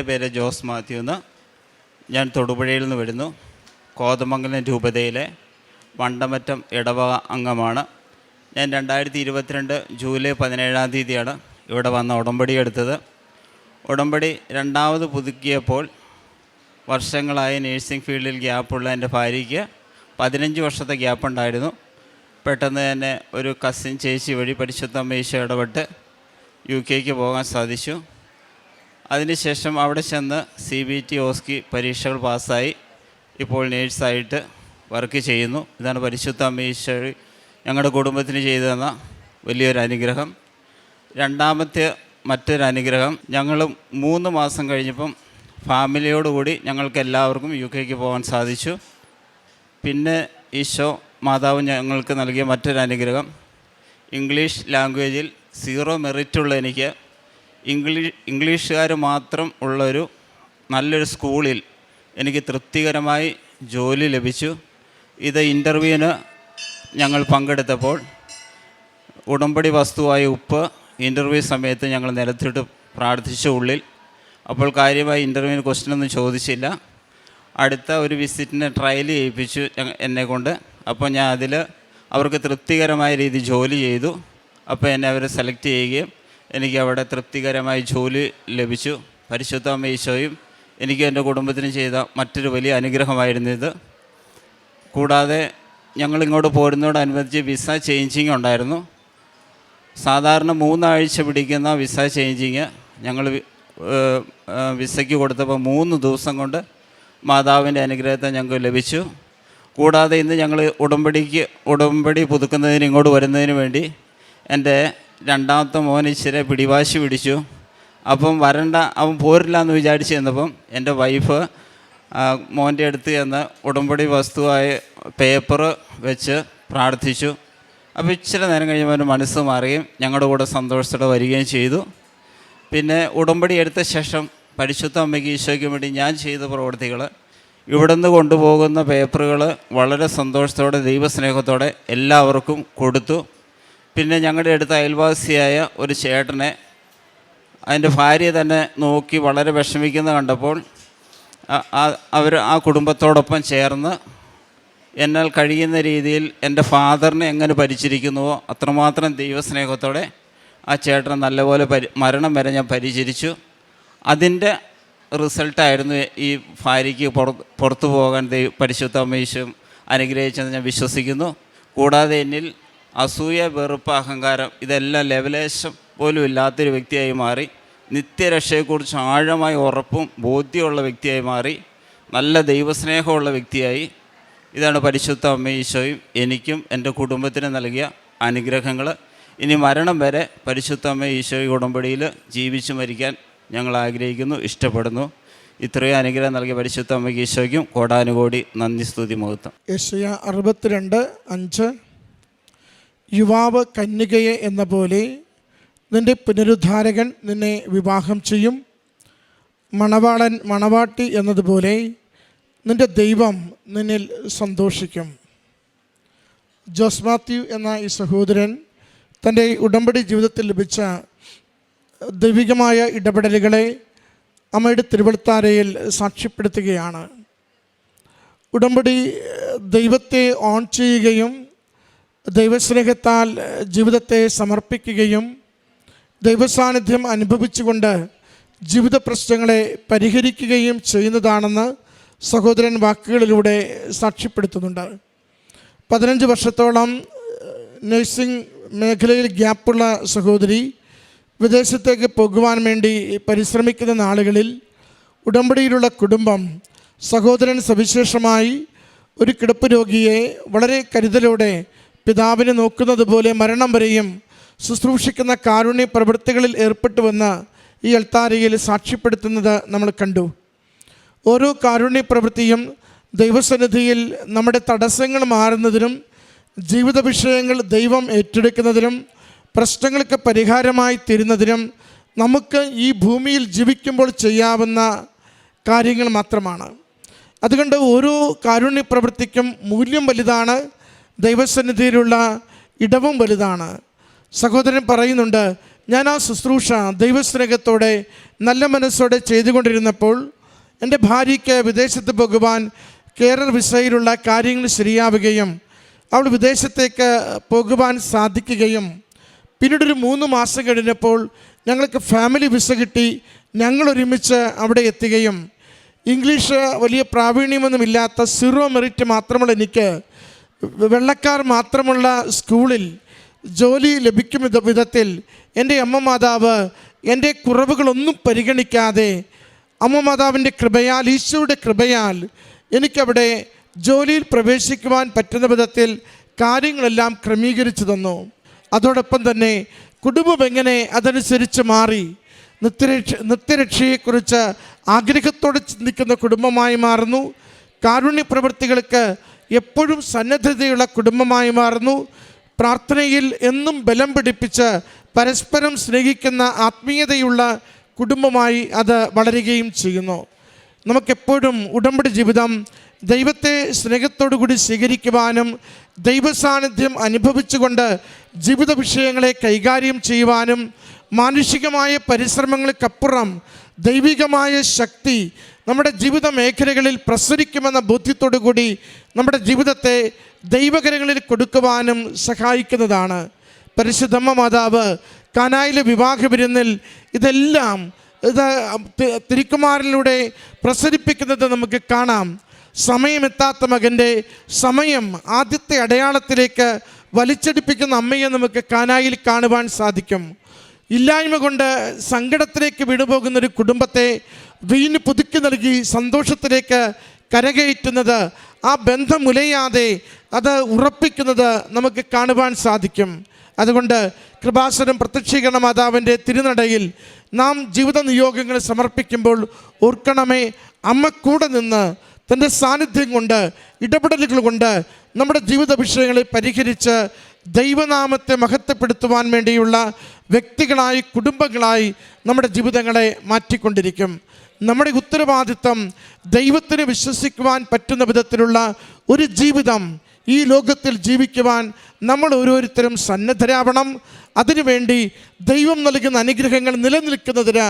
എന്റെ പേര് ജോസ് മാത്യു എന്ന്. ഞാൻ തൊടുപുഴയിൽ നിന്ന് വരുന്നു. കോതമംഗലം രൂപതയിലെ വണ്ടമറ്റം ഇടവക അംഗമാണ്. ഞാൻ രണ്ടായിരത്തി ഇരുപത്തിരണ്ട് ജൂലൈ പതിനേഴാം തീയതിയാണ് ഇവിടെ വന്ന ഉടമ്പടി എടുത്തത്. ഉടമ്പടി രണ്ടാമത് പുതുക്കിയപ്പോൾ വർഷങ്ങളായി നേഴ്സിംഗ് ഫീൽഡിൽ ഗ്യാപ്പുള്ള എന്റെ ഭാര്യയ്ക്ക് പതിനഞ്ച് വർഷത്തെ ഗ്യാപ്പ് ഉണ്ടായിരുന്നു പെട്ടെന്ന് തന്നെ ഒരു കസിൻ ചേച്ചി വഴി പരിശുദ്ധ അമ്മീശ ഇടപെട്ട് യു കെക്ക് പോകാൻ സാധിച്ചു. അതിനുശേഷം അവിടെ ചെന്ന് സി ബി ടി ഓസ്കി പരീക്ഷകൾ പാസ്സായി. ഇപ്പോൾ നേഴ്സായിട്ട് വർക്ക് ചെയ്യുന്നു. ഇതാണ് പരിശുദ്ധ അമ്മീശ്വരി ഞങ്ങളുടെ കുടുംബത്തിന് ചെയ്തു തന്ന വലിയൊരു അനുഗ്രഹം. രണ്ടാമത്തെ മറ്റൊരു അനുഗ്രഹം ഞങ്ങൾ മൂന്ന് മാസം കഴിഞ്ഞപ്പം ഫാമിലിയോടുകൂടി ഞങ്ങൾക്ക് എല്ലാവർക്കും യു കെക്ക് പോകാൻ സാധിച്ചു. പിന്നെ ഈശോ മാതാവ് ഞങ്ങൾക്ക് നൽകിയ മറ്റൊരു അനുഗ്രഹം ഇംഗ്ലീഷ് ലാംഗ്വേജിൽ സീറോ മെറിറ്റുള്ള എനിക്ക് ഇംഗ്ലീഷ് ഇംഗ്ലീഷുകാർ മാത്രം ഉള്ളൊരു നല്ലൊരു സ്കൂളിൽ എനിക്ക് തൃപ്തികരമായി ജോലി ലഭിച്ചു. ഇത് ഇന്റർവ്യൂവിന് ഞങ്ങൾ പങ്കെടുത്തപ്പോൾ ഉടമ്പടി വസ്തുവായ ഉപ്പ് ഇന്റർവ്യൂ സമയത്ത് ഞങ്ങൾ നിലത്തിട്ട് പ്രാർത്ഥിച്ച ഉള്ളിൽ. അപ്പോൾ കാര്യമായി ഇന്റർവ്യൂവിന് ക്വസ്റ്റ്യനൊന്നും ചോദിച്ചില്ല. അടുത്ത ഒരു വിസിറ്റിന് ട്രയൽ ചെയ്യിപ്പിച്ചു എന്നെ കൊണ്ട്. അപ്പോൾ ഞാൻ അതിൽ അവർക്ക് തൃപ്തികരമായ രീതി ജോലി ചെയ്തു. അപ്പോൾ എന്നെ അവർ സെലക്ട് ചെയ്യുകയും എനിക്ക് അവിടെ തൃപ്തികരമായി ജോലി ലഭിച്ചു. പരിശുദ്ധ അമ്മ ഈശോയും എനിക്ക് എന്റെ കുടുംബത്തിന് ചെയ്ത മറ്റൊരു വലിയ അനുഗ്രഹമായിരുന്നു ഇത് കൂടാതെ ഞങ്ങൾ ഇങ്ങോട്ട് പോരുന്നതോടനുബന്ധിച്ച് വിസ ചേഞ്ചിങ് ഉണ്ടായിരുന്നു. സാധാരണ മൂന്നാഴ്ച പിടിക്കുന്ന വിസ ചേഞ്ചിങ് ഞങ്ങൾ വിസയ്ക്ക് കൊടുത്തപ്പോൾ മൂന്ന് ദിവസം കൊണ്ട് മാതാവിന്റെ അനുഗ്രഹത്തെ ഞങ്ങൾക്ക് ലഭിച്ചു. കൂടാതെ ഇന്ന് ഞങ്ങൾ ഉടമ്പടിക്ക് ഉടമ്പടി പുതുക്കുന്നതിന് ഇങ്ങോട്ട് വരുന്നതിന് വേണ്ടി എന്റെ രണ്ടാമത്തെ മോൻ ഇച്ചിരി പിടിവാശി പിടിച്ചു. അപ്പം വരണ്ട അവൻ പോരില്ല എന്ന് വിചാരിച്ചു ചെന്നപ്പം എന്റെ വൈഫ് മോന്റെ അടുത്ത് ചെന്ന് ഉടമ്പടി വസ്തുവായ പേപ്പർ വെച്ച് പ്രാർത്ഥിച്ചു. അപ്പോൾ ഇച്ചിരി നേരം കഴിയുമ്പോൾ അവന്റെ മനസ്സ് മാറുകയും ഞങ്ങളുടെ കൂടെ സന്തോഷത്തോടെ വരികയും ചെയ്തു. പിന്നെ ഉടമ്പടി എടുത്ത ശേഷം പരിശുദ്ധ അമ്മയ്ക്ക് ഈശോയ്ക്ക് വേണ്ടി ഞാൻ ചെയ്ത പ്രവൃത്തികൾ ഇവിടുന്ന് കൊണ്ടുപോകുന്ന പേപ്പറുകൾ വളരെ സന്തോഷത്തോടെ ദൈവസ്നേഹത്തോടെ എല്ലാവർക്കും കൊടുത്തു. പിന്നെ ഞങ്ങളുടെ അടുത്ത അയൽവാസിയായ ഒരു ചേട്ടനെ അതിന്റെ ഭാര്യ തന്നെ നോക്കി വളരെ വിഷമിക്കുന്ന കണ്ടപ്പോൾ അവർ ആ കുടുംബത്തോടൊപ്പം ചേർന്ന് എന്നാൽ കഴിയുന്ന രീതിയിൽ എന്റെ ഫാദറിനെ എങ്ങനെ പരിചരിക്കുന്നുവോ അത്രമാത്രം ദൈവസ്നേഹത്തോടെ ആ ചേട്ടനെ നല്ലപോലെ പരി മരണം വരെ ഞാൻ പരിചരിച്ചു. അതിന്റെ റിസൾട്ടായിരുന്നു ഈ ഭാര്യയ്ക്ക് പുറ പുറത്തു പോകാൻ പരിശുദ്ധ അമ്മീശും അനുഗ്രഹിച്ചെന്ന് ഞാൻ വിശ്വസിക്കുന്നു. കൂടാതെ എന്നിൽ അസൂയ വെറുപ്പ് അഹങ്കാരം ഇതെല്ലാം ലെവലേശം പോലും ഇല്ലാത്തൊരു വ്യക്തിയായി മാറി. നിത്യരക്ഷയെക്കുറിച്ച് ആഴമായ ഉറപ്പും ബോധ്യമുള്ള വ്യക്തിയായി മാറി. നല്ല ദൈവസ്നേഹമുള്ള വ്യക്തിയായി. ഇതാണ് പരിശുദ്ധ അമ്മ ഈശോയും എനിക്കും എന്റെ കുടുംബത്തിന് നൽകിയ അനുഗ്രഹങ്ങൾ. ഇനി മരണം വരെ പരിശുദ്ധ അമ്മ ഈശോയി ഉടമ്പടിയിൽ ജീവിച്ചു മരിക്കാൻ ഞങ്ങൾ ആഗ്രഹിക്കുന്നു ഇഷ്ടപ്പെടുന്നു. ഇത്രയും അനുഗ്രഹം നൽകിയ പരിശുദ്ധ അമ്മയ്ക്ക് ഈശോയ്ക്കും കോടാനുകോടി നന്ദി സ്തുതി മുഹൂർത്തം യശയ അറുപത്തിരണ്ട് അഞ്ച്. യുവാവ് കന്യകയെ എന്ന പോലെ നിന്റെ പുനരുദ്ധാരകൻ നിന്നെ വിവാഹം ചെയ്യും. മണവാളൻ മണവാട്ടി എന്നതുപോലെ നിന്റെ ദൈവം നിന്നിൽ സന്തോഷിക്കും. ജോസ് മാത്യു എന്ന ഈ സഹോദരൻ തന്റെ ഉടമ്പടി ജീവിതത്തിൽ ലഭിച്ച ദൈവികമായ ഇടപെടലുകളെ അമ്മയുടെ തിരുവളുത്താരയിൽ സാക്ഷ്യപ്പെടുത്തുകയാണ്. ഉടമ്പടി ദൈവത്തെ ഓൺ ചെയ്യുകയും ദൈവസ്നേഹത്താൽ ജീവിതത്തെ സമർപ്പിക്കുകയും ദൈവസാന്നിധ്യം അനുഭവിച്ചുകൊണ്ട് ജീവിത പ്രശ്നങ്ങളെ പരിഹരിക്കുകയും ചെയ്യുന്നതാണെന്ന് സഹോദരൻ വാക്കുകളിലൂടെ സാക്ഷ്യപ്പെടുത്തുന്നുണ്ട്. പതിനഞ്ച് വർഷത്തോളം നഴ്സിംഗ് മേഖലയിൽ ഗ്യാപ്പുള്ള സഹോദരി വിദേശത്തേക്ക് പോകുവാൻ വേണ്ടി പരിശ്രമിക്കുന്ന നാളുകളിൽ ഉടമ്പടിയിലുള്ള കുടുംബം സഹോദരൻ സവിശേഷമായി ഒരു കിടപ്പ് രോഗിയെ വളരെ കരുതലോടെ പിതാവിനെ നോക്കുന്നത് പോലെ മരണം വരെയും ശുശ്രൂഷിക്കുന്ന കാരുണ്യ പ്രവൃത്തികളിൽ ഏർപ്പെട്ടുവെന്ന് ഈ അൽത്താരയിൽ സാക്ഷ്യപ്പെടുത്തുന്നത് നമ്മൾ കണ്ടു. ഓരോ കാരുണ്യ പ്രവൃത്തിയും ദൈവസന്നിധിയിൽ നമ്മുടെ തടസ്സങ്ങൾ മാറുന്നതിനും ജീവിത വിഷയങ്ങൾ ദൈവം ഏറ്റെടുക്കുന്നതിനും പ്രശ്നങ്ങൾക്ക് പരിഹാരമായി തീരുന്നതിനും നമുക്ക് ഈ ഭൂമിയിൽ ജീവിക്കുമ്പോൾ ചെയ്യാവുന്ന കാര്യങ്ങൾ മാത്രമാണ്. അതുകൊണ്ട് ഓരോ കാരുണ്യ പ്രവൃത്തിക്കും മൂല്യം വലുതാണ്. ദൈവസന്നിധിയിലുള്ള ഇടവും വലുതാണ്. സഹോദരൻ പറയുന്നുണ്ട് ഞാൻ ആ ശുശ്രൂഷ ദൈവസ്നേഹത്തോടെ നല്ല മനസ്സോടെ ചെയ്തുകൊണ്ടിരുന്നപ്പോൾ എന്റെ ഭാര്യയ്ക്ക് വിദേശത്ത് പോകുവാൻ കേരള വിസയിലുള്ള കാര്യങ്ങൾ ശരിയാവുകയും അവൾ വിദേശത്തേക്ക് പോകുവാൻ സാധിക്കുകയും പിന്നീട് ഒരു മൂന്ന് മാസം കഴിഞ്ഞപ്പോൾ ഞങ്ങൾക്ക് ഫാമിലി വിസ കിട്ടി ഞങ്ങൾ ഒരുമിച്ച് അവിടെ എത്തുകയും. ഇംഗ്ലീഷ് വലിയ പ്രാവീണ്യമൊന്നുമില്ലാത്ത സീറോ മെറിറ്റ് മാത്രമുള്ള എനിക്ക് വെള്ളക്കാർ മാത്രമുള്ള സ്കൂളിൽ ജോലി ലഭിക്കും വിധത്തിൽ എന്റെ അമ്മ മാതാവ് എന്റെ കുറവുകളൊന്നും പരിഗണിക്കാതെ അമ്മ മാതാവിന്റെ കൃപയാൽ ഈശോയുടെ കൃപയാൽ എനിക്കവിടെ ജോലിയിൽ പ്രവേശിക്കുവാൻ പറ്റുന്ന വിധത്തിൽ കാര്യങ്ങളെല്ലാം ക്രമീകരിച്ചു തന്നു. അതോടൊപ്പം തന്നെ കുടുംബം എങ്ങനെ അതനുസരിച്ച് മാറി നിത്യരക്ഷ നിത്യരക്ഷയെക്കുറിച്ച് ആഗ്രഹത്തോടെ ചിന്തിക്കുന്ന കുടുംബമായി മാറുന്നു. കാരുണ്യ പ്രവൃത്തികൾക്ക് എപ്പോഴും സന്നദ്ധതയുള്ള കുടുംബമായി മാറുന്നു. പ്രാർത്ഥനയിൽ എന്നും ബലം പിടിപ്പിച്ച് പരസ്പരം സ്നേഹിക്കുന്ന ആത്മീയതയുള്ള കുടുംബമായി അത് വളരുകയും ചെയ്യുന്നു. നമുക്കെപ്പോഴും ഉടമ്പടി ജീവിതം ദൈവത്തെ സ്നേഹത്തോടു കൂടി സ്വീകരിക്കുവാനും ദൈവസാന്നിധ്യം അനുഭവിച്ചുകൊണ്ട് ജീവിത വിഷയങ്ങളെ കൈകാര്യം ചെയ്യുവാനും മാനുഷികമായ പരിശ്രമങ്ങൾക്കപ്പുറം ദൈവികമായ ശക്തി നമ്മുടെ ജീവിത മേഖലകളിൽ പ്രസരിക്കുമെന്ന ബോധ്യത്തോടു കൂടി നമ്മുടെ ജീവിതത്തെ ദൈവകരങ്ങളിൽ കൊടുക്കുവാനും സഹായിക്കുന്നതാണ്. പരിശുദ്ധമ്മ മാതാവ് കനായിലെ വിവാഹ വിരുന്നിൽ ഇതെല്ലാം ഇത് തിരുക്കുമാരിലൂടെ പ്രസരിപ്പിക്കുന്നത് നമുക്ക് കാണാം. സമയമെത്താത്ത മകന്റെ സമയം ആദ്യത്തെ അടയാളത്തിലേക്ക് വലിച്ചടിപ്പിക്കുന്ന അമ്മയെ നമുക്ക് കാനായിൽ കാണുവാൻ സാധിക്കും. ഇല്ലായ്മ കൊണ്ട് സങ്കടത്തിലേക്ക് വിടുപോകുന്നൊരു കുടുംബത്തെ വീണ് പുതുക്കി നൽകി സന്തോഷത്തിലേക്ക് കരകയറ്റുന്നത് ആ ബന്ധം ഉലയാതെ അത് ഉറപ്പിക്കുന്നത് നമുക്ക് കാണുവാൻ സാധിക്കും. അതുകൊണ്ട് കൃപാസനം പ്രത്യക്ഷീകരണ മാതാവിന്റെ തിരുനടയിൽ നാം ജീവിത നിയോഗങ്ങൾ സമർപ്പിക്കുമ്പോൾ ഓർക്കണമേ അമ്മ കൂടെ നിന്ന് തന്റെ സാന്നിധ്യം കൊണ്ട് ഇടപെടലുകൾ കൊണ്ട് നമ്മുടെ ജീവിത വിഷയങ്ങളെ പരിഹരിച്ച് ദൈവനാമത്തെ മഹത്വപ്പെടുത്തുവാൻ വേണ്ടിയുള്ള വ്യക്തികളായി കുടുംബങ്ങളായി നമ്മുടെ ജീവിതങ്ങളെ മാറ്റിക്കൊണ്ടിരിക്കും. നമ്മുടെ ഉത്തരവാദിത്തം ദൈവത്തിന് വിശ്വസിക്കുവാൻ പറ്റുന്ന വിധത്തിലുള്ള ഒരു ജീവിതം ഈ ലോകത്തിൽ ജീവിക്കുവാൻ നമ്മൾ ഓരോരുത്തരും സന്നദ്ധരാവണം. അതിനുവേണ്ടി ദൈവം നൽകുന്ന അനുഗ്രഹങ്ങൾ നിലനിൽക്കുന്നതിന്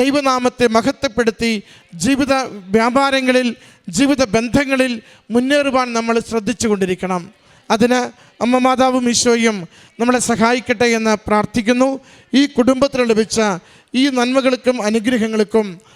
ദൈവനാമത്തെ മഹത്വപ്പെടുത്തി ജീവിത വ്യാപാരങ്ങളിൽ ജീവിത ബന്ധങ്ങളിൽ മുന്നേറുവാൻ നമ്മൾ ശ്രദ്ധിച്ചു കൊണ്ടിരിക്കണം അതിന് അമ്മ മാതാവും ഈശോയും നമ്മളെ സഹായിക്കട്ടെ എന്ന് പ്രാർത്ഥിക്കുന്നു. ഈ കുടുംബത്തിന് ലഭിച്ച ഈ നന്മകൾക്കും അനുഗ്രഹങ്ങൾക്കും